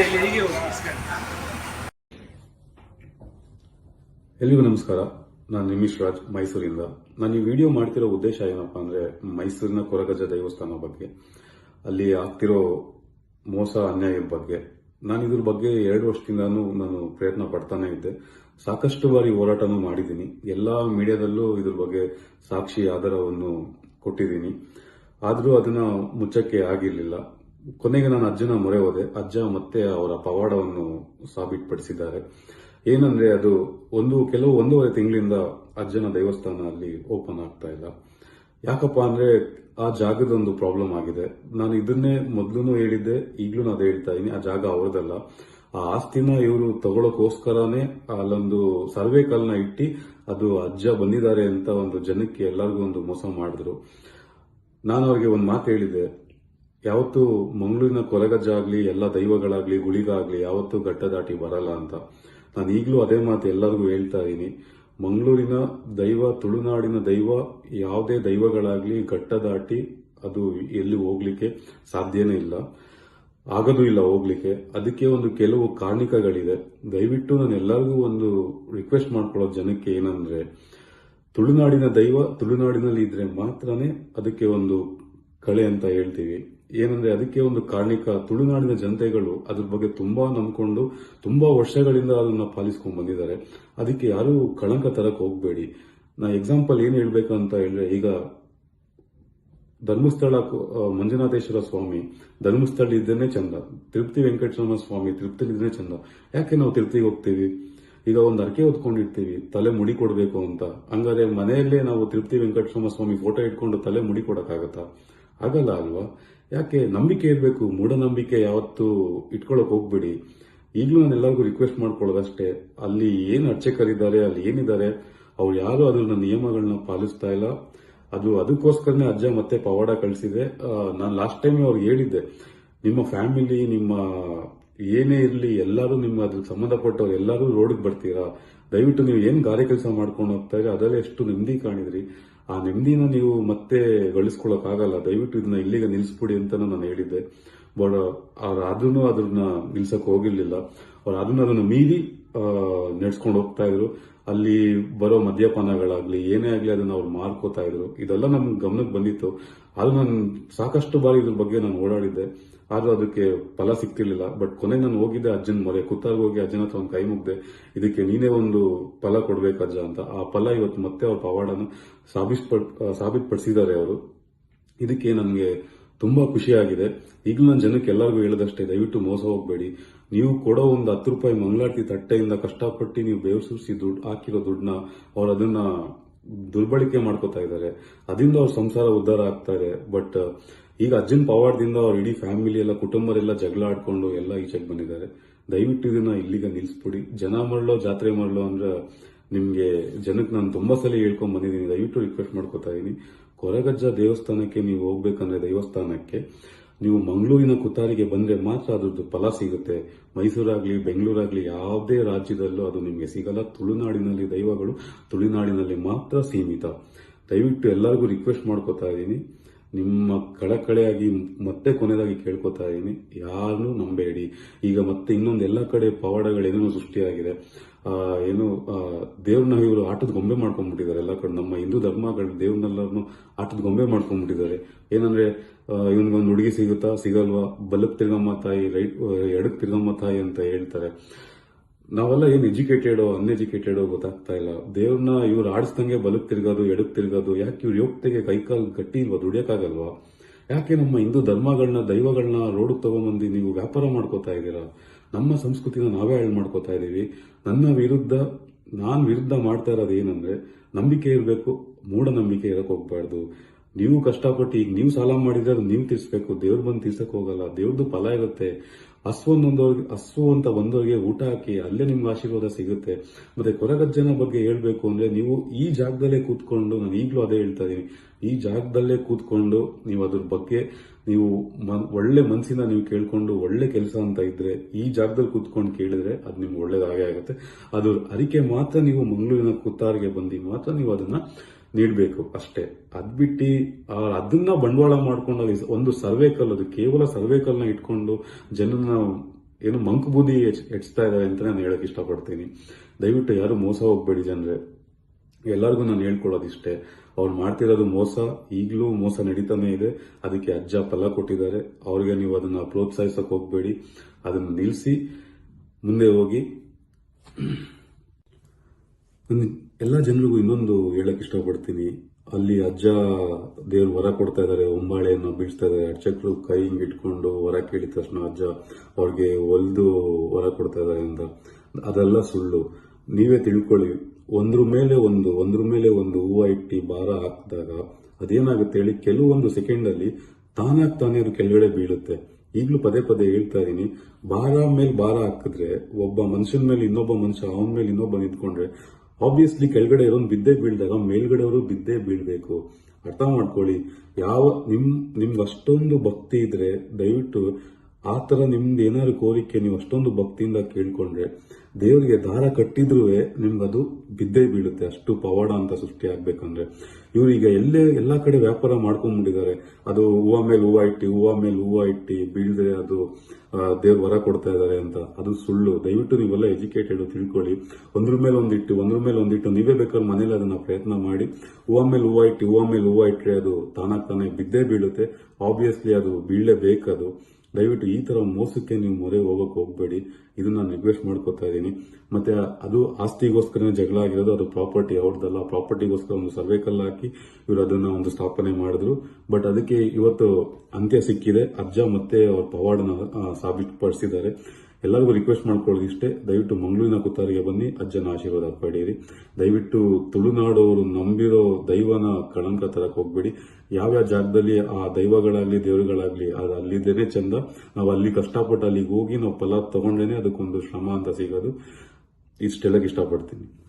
ಎಲ್ರಿಗೂ ನಮಸ್ಕಾರ. ನಾನು ನಿಮಿಷ್ ರಾಜ್, ಮೈಸೂರಿಂದ. ನಾನು ಈ ವಿಡಿಯೋ ಮಾಡ್ತಿರೋ ಉದ್ದೇಶ ಏನಪ್ಪಾ ಅಂದ್ರೆ ಮೈಸೂರಿನ ಕೊರಗಜ ದೇವಸ್ಥಾನ ಬಗ್ಗೆ, ಅಲ್ಲಿ ಆಗ್ತಿರೋ ಮೋಸ ಅನ್ಯಾಯದ ಬಗ್ಗೆ. ನಾನು ಇದ್ರ ಬಗ್ಗೆ ಎರಡು ವರ್ಷದಿಂದಾನು ನಾನು ಪ್ರಯತ್ನ ಪಡ್ತಾನೆ ಇದ್ದೆ. ಸಾಕಷ್ಟು ಬಾರಿ ಹೋರಾಟನೂ ಮಾಡಿದ್ದೀನಿ. ಎಲ್ಲಾ ಮೀಡಿಯಾದಲ್ಲೂ ಇದ್ರ ಬಗ್ಗೆ ಸಾಕ್ಷಿ ಆಧಾರವನ್ನು ಕೊಟ್ಟಿದ್ದೀನಿ. ಆದರೂ ಅದನ್ನ ಮುಚ್ಚಕ್ಕೆ ಆಗಿರ್ಲಿಲ್ಲ. ಕೊನೆಗೆ ನಾನು ಅಜ್ಜನ ಮೊರೆ ಹೋದೆ. ಅಜ್ಜ ಮತ್ತೆ ಅವರ ಪವಾಡವನ್ನು ಸಾಬೀತುಪಡಿಸಿದ್ದಾರೆ. ಏನಂದ್ರೆ ಅದು ಒಂದು, ಕೆಲವು ಒಂದೂವರೆ ತಿಂಗಳಿಂದ ಅಜ್ಜನ ದೇವಸ್ಥಾನ ಅಲ್ಲಿ ಓಪನ್ ಆಗ್ತಾ ಇಲ್ಲ. ಯಾಕಪ್ಪ ಅಂದ್ರೆ ಆ ಜಾಗದ ಒಂದು ಪ್ರಾಬ್ಲಮ್ ಆಗಿದೆ. ನಾನು ಇದನ್ನೇ ಮೊದಲು ಹೇಳಿದ್ದೆ, ಈಗಲೂ ನಾನು ಹೇಳ್ತಾ ಇದ್ದೀನಿ, ಆ ಜಾಗ ಅವರದಲ್ಲ ಆ ಆಸ್ತಿನ ಇವರು ತಗೊಳಕೋಸ್ಕರನೇ ಅಲ್ಲೊಂದು ಸರ್ವೆ ಕಲ್ನ ಇಟ್ಟಿ ಅದು ಅಜ್ಜ ಬಂದಿದ್ದಾರೆ ಅಂತ ಒಂದು ಜನಕ್ಕೆ ಎಲ್ಲರಿಗೂ ಒಂದು ಮೋಸ ಮಾಡಿದ್ರು. ನಾನು ಅವ್ರಿಗೆ ಒಂದು ಮಾತು ಹೇಳಿದೆ ಯಾವತ್ತು ಮಂಗಳೂರಿನ ಆಗಲಿ ಎಲ್ಲ ದೈವಗಳಾಗ್ಲಿ, ಗುಳಿಗಾಗ್ಲಿ ಯಾವತ್ತೂ ಘಟ್ಟ ದಾಟಿ ಬರಲ್ಲ ಅಂತ. ನಾನು ಈಗಲೂ ಅದೇ ಮಾತು ಎಲ್ಲರಿಗೂ ಹೇಳ್ತಾ ಇದ್ದೀನಿ. ಮಂಗಳೂರಿನ ದೈವ, ತುಳುನಾಡಿನ ದೈವ, ಯಾವುದೇ ದೈವಗಳಾಗ್ಲಿ ಘಟ್ಟ ದಾಟಿ ಅದು ಎಲ್ಲಿ ಹೋಗ್ಲಿಕ್ಕೆ ಸಾಧ್ಯನೇ ಇಲ್ಲ. ಆಗದೂ ಇಲ್ಲ ಹೋಗ್ಲಿಕ್ಕೆ. ಅದಕ್ಕೆ ಒಂದು ಕೆಲವು ಕಾರಣಿಕಗಳಿದೆ ದಯವಿಟ್ಟು ನಾನು ಎಲ್ಲರಿಗೂ ಒಂದು ರಿಕ್ವೆಸ್ಟ್ ಮಾಡ್ಕೊಳ್ಳೋ ಜನಕ್ಕೆ ಏನಂದ್ರೆ, ತುಳುನಾಡಿನ ದೈವ ತುಳುನಾಡಿನಲ್ಲಿ ಇದ್ರೆ ಮಾತ್ರನೇ ಅದಕ್ಕೆ ಒಂದು ಕಳೆ ಅಂತ ಹೇಳ್ತೀವಿ. ಏನಂದ್ರೆ ಅದಕ್ಕೆ ಒಂದು ಕಾರಣಿಕ ತುಳುನಾಡಿನ ಜನತೆಗಳು ಅದ್ರ ಬಗ್ಗೆ ತುಂಬಾ ನಂಬಿಕೊಂಡು ತುಂಬಾ ವರ್ಷಗಳಿಂದ ಅದನ್ನ ಪಾಲಿಸ್ಕೊಂಡ್ ಬಂದಿದ್ದಾರೆ. ಅದಕ್ಕೆ ಯಾರು ಕಳಂಕ ತರಕ್ ಹೋಗ್ಬೇಡಿ. ನಾ ಎಕ್ಸಾಂಪಲ್ ಏನ್ ಹೇಳ್ಬೇಕಂತ ಹೇಳಿದ್ರೆ ಈಗ ಧರ್ಮಸ್ಥಳ ಮಂಜುನಾಥೇಶ್ವರ ಸ್ವಾಮಿ. ಧರ್ಮಸ್ಥಳ ಇದ್ದೇನೆ ಚಂದ. ತಿರುಪತಿ ವೆಂಕಟೇಶ್ವರ ಸ್ವಾಮಿ ತೃಪ್ತಿ ಇದ್ರೆ ಚಂದ. ಯಾಕೆ ನಾವು ತಿರುಪತಿಗೆ ಹೋಗ್ತೀವಿ? ಈಗ ಒಂದು ಅರ್ಕೆ ಹೊತ್ಕೊಂಡಿರ್ತೀವಿ. ತಲೆ ಮುಡಿ ಕೊಡಬೇಕು ಅಂತ. ಹಂಗಾದ್ರೆ ಮನೆಯಲ್ಲೇ ನಾವು ತಿರುಪತಿ ವೆಂಕಟೇಶ್ವರ ಸ್ವಾಮಿ ಫೋಟೋ ಇಟ್ಕೊಂಡು ತಲೆ ಮುಡಿ ಕೊಡಕ್ಕಾಗತ್ತಾ? ಆಗಲ್ಲ ಅಲ್ವಾ? ಯಾಕೆ? ನಂಬಿಕೆ ಇರಬೇಕು. ಮೂಢನಂಬಿಕೆ ಯಾವತ್ತೂ ಇಟ್ಕೊಳಕ್ ಹೋಗ್ಬೇಡಿ. ಈಗಲೂ ನಾನು ಎಲ್ಲರಿಗೂ ರಿಕ್ವೆಸ್ಟ್ ಮಾಡ್ಕೊಳ್ಳೋದಷ್ಟೇ. ಅಲ್ಲಿ ಏನು ಅರ್ಚಕರಿದ್ದಾರೆ, ಅಲ್ಲಿ ಏನಿದ್ದಾರೆ, ಅವ್ರು ಯಾರು ಅದನ್ನ ನಿಯಮಗಳನ್ನ ಪಾಲಿಸ್ತಾ ಇಲ್ಲ. ಅದು, ಅದಕ್ಕೋಸ್ಕರನೇ ಅಜ್ಜ ಮತ್ತೆ ಪವಾಡ ಕಳಿಸಿದೆ. ನಾನು ಲಾಸ್ಟ್ ಟೈಮ್ ಅವ್ರಿಗೆ ಹೇಳಿದ್ದೆ. ನಿಮ್ಮ ಫ್ಯಾಮಿಲಿ ನಿಮ್ಮ ಏನೇ ಇರಲಿ, ಎಲ್ಲರೂ ನಿಮ್ಮ ಅದಕ್ಕೆ ಸಂಬಂಧಪಟ್ಟವ್ರು ಎಲ್ಲರೂ ರೋಡ್ಗೆ ಬರ್ತೀರಾ? ದಯವಿಟ್ಟು ನೀವು ಏನು ಗಾರೆ ಕೆಲಸ ಮಾಡ್ಕೊಂಡು ಹೋಗ್ತಾ ಇದ್ರೆ ಅದರಲ್ಲಿ ಎಷ್ಟು ನೆಮ್ಮದಿ ಕಾಣಿದ್ರಿ? ಆ ನೆಮ್ಮದಿನ ನೀವು ಮತ್ತೆ ಗಳಿಸ್ಕೊಳಕ್ ಆಗಲ್ಲ. ದಯವಿಟ್ಟು ಇದನ್ನ ಇಲ್ಲಿಗೆ ನಿಲ್ಲಿಸ್ಬಿಡಿ ಅಂತ ನಾನು ಹೇಳಿದ್ದೆ. ಬಟ್, ಅವ್ರು ಅದನ್ನು ಅದನ್ನ ನಿಲ್ಸಕ್ ಹೋಗಿರ್ಲಿಲ್ಲ. ಅವ್ರು ಅದನ್ನ ಅದನ್ನು ಮೀರಿ ನಡ್ಸ್ಕೊಂಡು ಹೋಗ್ತಾ ಇದ್ರು ಅಲ್ಲಿ ಬರೋ ಮದ್ಯಪಾನಗಳಾಗ್ಲಿ, ಏನೇ ಆಗ್ಲಿ ಅದನ್ನ ಅವ್ರು ಮಾರ್ಕೋತಾ ಇದ್ರು. ಇದೆಲ್ಲ ನಮ್ ಗಮನಕ್ಕೆ ಬಂದಿತ್ತು. ಆದ್ರೂ ನಾನು ಸಾಕಷ್ಟು ಬಾರಿ ಇದ್ರ ಬಗ್ಗೆ ನಾನು ಓಡಾಡಿದ್ದೆ. ಆದ್ರೂ ಅದಕ್ಕೆ ಫಲ ಸಿಗ್ತಿರ್ಲಿಲ್ಲ ಬಟ್ ಕೊನೆ ನಾನು ಹೋಗಿದ್ದೆ ಅಜ್ಜನ ಮೊರೆ. ಕುತ್ತಾಗ ಹೋಗಿ ಅಜ್ಜನ ಹತ್ರ ಒಂದು ಕೈ ಮುಗ್ದೆ. ಇದಕ್ಕೆ ನೀನೇ ಒಂದು ಫಲ ಕೊಡ್ಬೇಕು ಅಜ್ಜ ಅಂತ. ಆ ಫಲ ಇವತ್ತು ಮತ್ತೆ ಅವ್ರ ಪವಾಡನ ಸಾಬೀಸ್ಪಡ್ ಸಾಬೀತುಪಡಿಸಿದ್ದಾರೆ ಅವರು. ಇದಕ್ಕೆ ನನಗೆ ತುಂಬಾ ಖುಷಿಯಾಗಿದೆ. ಈಗಲೂ ನಾನು ಜನಕ್ಕೆ ಎಲ್ಲರಿಗೂ ಹೇಳದಷ್ಟೇ, ದಯವಿಟ್ಟು ಮೋಸ ಹೋಗಬೇಡಿ. ನೀವು ಕೊಡೋ ಒಂದು ಹತ್ತು ರೂಪಾಯಿ ಮಂಗಳಾರತಿ ತಟ್ಟೆಯಿಂದ ಕಷ್ಟಪಟ್ಟು ನೀವು ಬೇವು ಸುರಿಸಿ ದುಡ್ಡು, ಹಾಕಿರೋ ದುಡ್ಡನ್ನ ಅವ್ರು ಅದನ್ನ ದುರ್ಬಳಕೆ ಮಾಡ್ಕೋತಾ ಇದ್ದಾರೆ. ಅದರಿಂದ ಅವ್ರ ಸಂಸಾರ ಉದ್ಧಾರ ಆಗ್ತಾರೆ ಬಟ್ ಈಗ ಅಜ್ಜನ ಪವಾಡದಿಂದ ಅವ್ರ ಇಡೀ ಫ್ಯಾಮಿಲಿ ಎಲ್ಲ, ಕುಟುಂಬರೆಲ್ಲ ಜಗಳ ಆಡ್ಕೊಂಡು ಎಲ್ಲ ಈಚೆಗೆ ಬಂದಿದ್ದಾರೆ. ದಯವಿಟ್ಟು ಇದನ್ನ ಇಲ್ಲಿಗೆ ನಿಲ್ಸ್ಬಿಡಿ ಜನ ಮಾಡಲೋ ಜಾತ್ರೆ ಮಾಡಲೋ ಅಂದ್ರೆ ನಿಮ್ಗೆ ಜನಕ್ಕೆ ನಾನು ತುಂಬಾ ಸಲ ಹೇಳ್ಕೊಂಡ್ ಬಂದಿದ್ದೀನಿ. ದಯವಿಟ್ಟು ರಿಕ್ವೆಸ್ಟ್ ಮಾಡ್ಕೋತಾ ಇದ್ದೀನಿ. ಕೊರಗಜ್ಜ ದೇವಸ್ಥಾನಕ್ಕೆ ನೀವು ಹೋಗ್ಬೇಕಂದ್ರೆ ದೇವಸ್ಥಾನಕ್ಕೆ ನೀವು ಮಂಗಳೂರಿನ ಕುತ್ತಾರಿಗೆ ಬಂದ್ರೆ ಮಾತ್ರ ಅದ್ರದ್ದು ಫಲ ಸಿಗುತ್ತೆ. ಮೈಸೂರಾಗ್ಲಿ, ಬೆಂಗಳೂರಾಗ್ಲಿ ಯಾವುದೇ ರಾಜ್ಯದಲ್ಲೂ ಅದು ನಿಮಗೆ ಸಿಗಲ್ಲ. ತುಳುನಾಡಿನಲ್ಲಿ ದೈವಗಳು, ತುಳುನಾಡಿನಲ್ಲಿ ಮಾತ್ರ ಸೀಮಿತ. ದಯವಿಟ್ಟು ಎಲ್ಲರಿಗೂ ರಿಕ್ವೆಸ್ಟ್ ಮಾಡ್ಕೋತಾ ಇದ್ದೀನಿ. ನಿಮ್ಮ ಕಳಕಳೆಯಾಗಿ ಮತ್ತೆ ಕೊನೆಯದಾಗಿ ಕೇಳ್ಕೊತಾ ಇದ್ದೀನಿ. ಯಾರನ್ನು ನಂಬೇಡಿ. ಈಗ ಮತ್ತೆ ಇನ್ನೊಂದು ಎಲ್ಲ ಕಡೆ ಪವಾಡಗಳೇನೇನೋ ಸೃಷ್ಟಿಯಾಗಿದೆ. ಏನು ದೇವ್ರನ್ನ ಇವರು ಆಟದ ಗೊಂಬೆ ಮಾಡ್ಕೊಂಡ್ಬಿಟ್ಟಿದ್ದಾರೆ ಎಲ್ಲ ಕಡೆ. ನಮ್ಮ ಹಿಂದೂ ಧರ್ಮಗಳು ದೇವ್ರನ್ನೆಲ್ಲರನ್ನು ಆಟದ ಗೊಂಬೆ ಮಾಡ್ಕೊಂಡ್ಬಿಟ್ಟಿದ್ದಾರೆ. ಏನಂದ್ರೆ ಇವನಿಗೊಂದು ಹುಡುಗಿ ಸಿಗುತ್ತಾ? ಸಿಗಲ್ವಾ? ಬಲಕ್ ತಿರ್ಗಮ್ಮ ತಾಯಿ ರೈಟ್ ಎಡಕ್ ತಿರ್ಗಮ್ಮ ತಾಯಿ ಅಂತ ಹೇಳ್ತಾರೆ. ನಾವೆಲ್ಲ ಏನ್ ಎಜುಕೇಟೆಡ್ ಅನ್ಎಜುಕೇಟೆಡ್ ಗೊತ್ತಾಗ್ತಾ ಇಲ್ಲ. ದೇವ್ರನ್ನ ಇವ್ರು ಆಡಿಸ್ದಂಗೆ ಬಲಕ್ ತಿರ್ಗೋದು, ಎಡಕ್ ತಿರ್ಗೋದು, ಯಾಕೆ ಇವ್ರು ಯೋಗ್ಯತೆಗೆ ಕೈಕಾಲು ಗಟ್ಟಿ ಇಲ್ವಾ ದುಡಿಯಕ್ಕಾಗಲ್ವಾ ಯಾಕೆ ನಮ್ಮ ಹಿಂದೂ ಧರ್ಮಗಳನ್ನ ದೈವಗಳನ್ನ ರೋಡ್ ತಗೊಂಬಂದು ನೀವು ವ್ಯಾಪಾರ ಮಾಡ್ಕೋತಾ ಇದ್ದೀರಾ? ನಮ್ಮ ಸಂಸ್ಕೃತಿನ ನಾವೇ ಹಾಳು ಮಾಡ್ಕೋತಾ ಇದೀವಿ. ನನ್ನ ವಿರುದ್ಧ, ನಾನ್ ವಿರುದ್ಧ ಮಾಡ್ತಾ ಇರೋದು ಏನಂದ್ರೆ, ನಂಬಿಕೆ ಇರಬೇಕು, ಮೂಢನಂಬಿಕೆ ಇರಕ್ಕೆ ಹೋಗ್ಬಾರ್ದು. ನೀವು ಕಷ್ಟಪಟ್ಟು ಈಗ ನೀವು ಸಾಲ ಮಾಡಿದ್ರೆ ಅದು ನೀವು ತೀರ್ಸ್ಬೇಕು, ದೇವ್ರು ಬಂದು ತೀರ್ಸಕ್ ಹೋಗಲ್ಲ, ದೇವ್ರದ್ದು ಫಲ ಇರುತ್ತೆ. ಹಸು ಒಂದೊಂದವ್ರಿಗೆ ಹಸು ಅಂತ ಬಂದವ್ರಿಗೆ ಊಟ ಹಾಕಿ ಅಲ್ಲೇ ನಿಮ್ಗೆ ಆಶೀರ್ವಾದ ಸಿಗುತ್ತೆ. ಮತ್ತೆ ಕೊರಗಜ್ಜನ ಬಗ್ಗೆ ಹೇಳ್ಬೇಕು ಅಂದ್ರೆ ನೀವು ಈ ಜಾಗದಲ್ಲೇ ಕೂತ್ಕೊಂಡು, ನಾನು ಈಗಲೂ ಅದೇ ಹೇಳ್ತಾ ಇದೀನಿ, ಈ ಜಾಗದಲ್ಲೇ ಕೂತ್ಕೊಂಡು ನೀವು ಅದ್ರ ಬಗ್ಗೆ ನೀವು ಒಳ್ಳೆ ಮನಸ್ಸಿನ ನೀವು ಕೇಳ್ಕೊಂಡು ಒಳ್ಳೆ ಕೆಲಸ ಅಂತ ಇದ್ರೆ, ಈ ಜಾಗದಲ್ಲಿ ಕೂತ್ಕೊಂಡು ಕೇಳಿದ್ರೆ ಅದು ನಿಮ್ಗೆ ಒಳ್ಳೇದಾಗೇ ಆಗುತ್ತೆ. ಅದು ಅರಿಕೆ ಮಾತ್ರ ನೀವು ಮಂಗಳೂರಿನ ಕುತ್ತಾರಿಗೆ ಬಂದು ಮಾತ್ರ ನೀವು ಅದನ್ನ ನೀಡಬೇಕು ಅಷ್ಟೇ. ಅದ್ಬಿಟ್ಟು ಅದನ್ನ ಬಂಡವಾಳ ಮಾಡ್ಕೊಂಡು ಒಂದು ಸರ್ವೇಕಲ್ ಅದು ಕೇವಲ ಸರ್ವೆ ಕಲ್ನ ಇಟ್ಕೊಂಡು ಜನನ ಏನು ಮಂಕು ಬುದ್ಧಿ ಹೆಚ್- ಹೆಚ್ಚ್ತಾ ಇದ್ದಾರೆ ಅಂತ ನಾನು ಹೇಳಕ್ ಇಷ್ಟಪಡ್ತೀನಿ. ದಯವಿಟ್ಟು ಯಾರು ಮೋಸ ಹೋಗ್ಬೇಡಿ ಜನರೇ. ಎಲ್ಲರಿಗೂ ನಾನು ಹೇಳ್ಕೊಳ್ಳೋದಿಷ್ಟೇ. ಅವ್ರು ಮಾಡ್ತಿರೋದು ಮೋಸ, ಈಗಲೂ ಮೋಸ ನಡೀತಾನೆ ಇದೆ. ಅದಕ್ಕೆ ಅಜ್ಜ ಫಲ ಕೊಟ್ಟಿದ್ದಾರೆ. ಅವ್ರಿಗೆ ನೀವು ಅದನ್ನ ಪ್ರೋತ್ಸಾಹಿಸಕ್ ಹೋಗ್ಬೇಡಿ. ಅದನ್ನ ನಿಲ್ಲಿಸಿ ಮುಂದೆ ಹೋಗಿ ಎಲ್ಲ ಜನರಿಗೂ ಇನ್ನೊಂದು ಹೇಳಕ್ ಇಷ್ಟಪಡ್ತೀನಿ. ಅಲ್ಲಿ ಅಜ್ಜ ದೇವ್ರು ವರ ಕೊಡ್ತಾ ಇದ್ದಾರೆ ಒಂಬಾಳೆಯನ್ನು ಬೀಳ್ಸ್ತಾ ಇದ್ದಾರೆ ಅರ್ಚಕರು ಕೈ ಹಿಂಗೆ ಇಟ್ಕೊಂಡು ವರ ಕೇಳಿದ ತಕ್ಷಣ ಅಜ್ಜ ಅವ್ರಿಗೆ ಒಲ್ದು ವರ ಕೊಡ್ತಾ ಇದ್ದಾರೆ ಅಂತ. ಅದೆಲ್ಲ ಸುಳ್ಳು. ನೀವೇ ತಿಳ್ಕೊಳ್ಳಿ. ಒಂದ್ರ ಮೇಲೆ ಒಂದು, ಒಂದ್ರ ಮೇಲೆ ಒಂದು ಹೂವು ಇಟ್ಟು ಭಾರ ಹಾಕಿದಾಗ ಅದೇನಾಗುತ್ತೆ ಹೇಳಿ, ಕೆಲವೊಂದು ಸೆಕೆಂಡ್ ಅಲ್ಲಿ ತಾನಾಗ್ ತಾನೇ ಅದು ಕೆಳಗಡೆ ಬೀಳುತ್ತೆ. ಈಗಲೂ ಪದೇ ಪದೇ ಹೇಳ್ತಾ ಇದೀನಿ ಭಾರ ಮೇಲೆ ಭಾರ ಹಾಕಿದ್ರೆ ಒಬ್ಬ ಮನುಷ್ಯನ ಮೇಲೆ ಇನ್ನೊಬ್ಬ ಮನುಷ್ಯ, ಅವನ ಮೇಲೆ ಇನ್ನೊಬ್ಬ ನಿಂತ್ಕೊಂಡ್ರೆ ಆಬ್ವಿಯಸ್ಲಿ ಕೆಳಗಡೆ ಇರೋನ್ ಬಿದ್ದೇ ಬೀಳ್ದಾಗ, ಮೇಲ್ಗಡೆಯವರು ಬಿದ್ದೇ ಬೀಳ್ಬೇಕು. ಅರ್ಥ ಮಾಡ್ಕೊಳ್ಳಿ. ಯಾವ ನಿಮ್ ನಿಮ್ಗೆ ಅಷ್ಟೊಂದು ಭಕ್ತಿ ಇದ್ರೆ ದಯವಿಟ್ಟು ಆ ಥರ ನಿಮ್ದು ಏನಾದ್ರು ಕೋರಿಕೆ ನೀವು ಅಷ್ಟೊಂದು ಭಕ್ತಿಯಿಂದ ಕೇಳಿಕೊಂಡ್ರೆ ದೇವರಿಗೆ ದಾರ ಕಟ್ಟಿದ್ರೂ ಅದು ಬಿದ್ದೇ ಬೀಳುತ್ತೆ, ಅಷ್ಟು ಪವಾಡ ಅಂತ ಸೃಷ್ಟಿ ಆಗ್ಬೇಕಂದ್ರೆ. ಇವ್ರು ಈಗ ಎಲ್ಲೇ, ಎಲ್ಲಾ ಕಡೆ ವ್ಯಾಪಾರ ಮಾಡ್ಕೊಂಡ್ಬಿಟ್ಟಿದ್ದಾರೆ. ಅದು ಹೂವ ಮೇಲೆ ಹೂವ ಇಟ್ಟಿ, ಹೂವ ಮೇಲೆ ಹೂವ ಇಟ್ಟಿ ಬೀಳ್ದ್ರೆ ಅದು ದೇವ್ರ ವರ ಕೊಡ್ತಾ ಇದ್ದಾರೆ ಅಂತ. ಅದು ಸುಳ್ಳು. ದಯವಿಟ್ಟು ನೀವೆಲ್ಲ ಎಜುಕೇಟೆಡ್ ತಿಳ್ಕೊಳ್ಳಿ. ಒಂದ್ರ ಮೇಲೆ ಒಂದಿಟ್ಟು ಒಂದ್ರ ಮೇಲೆ ಒಂದಿಟ್ಟು ನೀವೇ ಬೇಕಾದ್ರೆ ಮನೇಲಿ ಅದನ್ನ ಪ್ರಯತ್ನ ಮಾಡಿ. ಹೂವ ಮೇಲೆ ಹೂವ ಇಟ್ಟು, ಹೂವ ಮೇಲೆ ಹೂವ ಇಟ್ಟರೆ ಅದು ತಾನಾಗ್ತಾನೆ ಬಿದ್ದೇ ಬೀಳುತ್ತೆ. ಆಬ್ವಿಯಸ್ಲಿ ಅದು ಬೀಳಲೇಬೇಕದು. ದಯವಿಟ್ಟು ಈ ತರ ಮೋಸಕ್ಕೆ ನೀವು ಮೊರೆ ಹೋಗಕ್ ಹೋಗ್ಬೇಡಿ. ಇದು ನಾನು ರಿಕ್ವೆಸ್ಟ್ ಮಾಡ್ಕೋತಾ ಇದ್ದೀನಿ. ಮತ್ತೆ ಅದು ಆಸ್ತಿಗೋಸ್ಕರ ಜಗಳ ಆಗಿರೋದು, ಅದು ಪ್ರಾಪರ್ಟಿ ಅವ್ರದ್ದಲ್ಲ. ಪ್ರಾಪರ್ಟಿಗೋಸ್ಕರ ಒಂದು ಸರ್ವೆ ಹಾಕಿ ಇವರು ಅದನ್ನ ಒಂದು ಸ್ಥಾಪನೆ ಮಾಡಿದ್ರು. ಬಟ್ ಅದಕ್ಕೆ ಇವತ್ತು ಅಂತ್ಯ ಸಿಕ್ಕಿದೆ. ಅಜ್ಜ ಮತ್ತೆ ಅವ್ರ ಪವಾಡನ ಸಾಬೀತುಪಡಿಸಿದ್ದಾರೆ. ಎಲ್ಲರಿಗೂ ರಿಕ್ವೆಸ್ಟ್ ಮಾಡ್ಕೊಳ್ಳಿ ಇಷ್ಟೇ. ದಯವಿಟ್ಟು ಮಂಗಳೂರಿನ ಕುತ್ತಾರಿಗೆ ಬನ್ನಿ, ಅಜ್ಜನ ಆಶೀರ್ವಾದ ಪಡೆಯಿರಿ. ದಯವಿಟ್ಟು ತುಳುನಾಡವರು ನಂಬಿರೋ ದೈವನ ಕಳಂಕ ತರಕ್ಕೆ ಹೋಗ್ಬೇಡಿ. ಯಾವ್ಯಾವ ಜಾಗದಲ್ಲಿ ಆ ದೈವಗಳಾಗ್ಲಿ, ದೇವರುಗಳಾಗ್ಲಿ ಅದು ಅಲ್ಲಿದ್ದೇನೆ ಚಂದ. ನಾವು ಅಲ್ಲಿ ಕಷ್ಟಪಟ್ಟು ಅಲ್ಲಿಗೆ ಹೋಗಿ ನಾವು ಫಲ ತಗೊಂಡೇನೆ ಅದಕ್ಕೊಂದು ಶ್ರಮ ಅಂತ ಸಿಗೋದು. ಇಷ್ಟೆಲ್ಲಕ್ಕೆ ಇಷ್ಟಪಡ್ತೀನಿ.